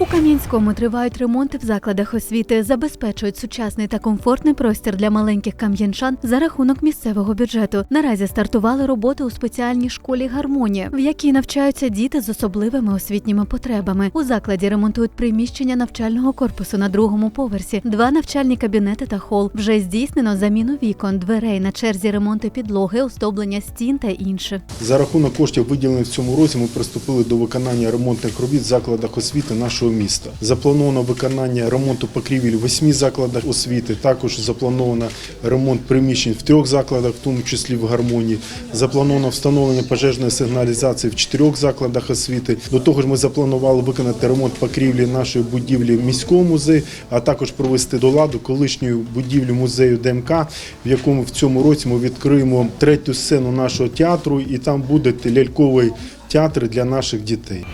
У Кам'янському тривають ремонти в закладах освіти, забезпечують сучасний та комфортний простір для маленьких кам'янчан за рахунок місцевого бюджету. Наразі стартували роботи у спеціальній школі Гармонія, в якій навчаються діти з особливими освітніми потребами. У закладі ремонтують приміщення навчального корпусу на другому поверсі, два навчальні кабінети та хол. Вже здійснено заміну вікон, дверей на черзі ремонти підлоги, оздоблення стін та інше. За рахунок коштів, виділених в цьому році, ми приступили до виконання ремонтних робіт в закладах освіти нашого міста. Заплановано виконання ремонту покрівель в восьми закладах освіти. Також заплановано ремонт приміщень в трьох закладах, в тому числі в гармонії. Заплановано встановлення пожежної сигналізації в чотирьох закладах освіти. До того ж, ми запланували виконати ремонт покрівлі нашої будівлі в міському музеї, а також провести до ладу колишню будівлю музею ДМК, в якому в цьому році ми відкриємо третю сцену нашого театру, і там буде ляльковий театр для наших дітей.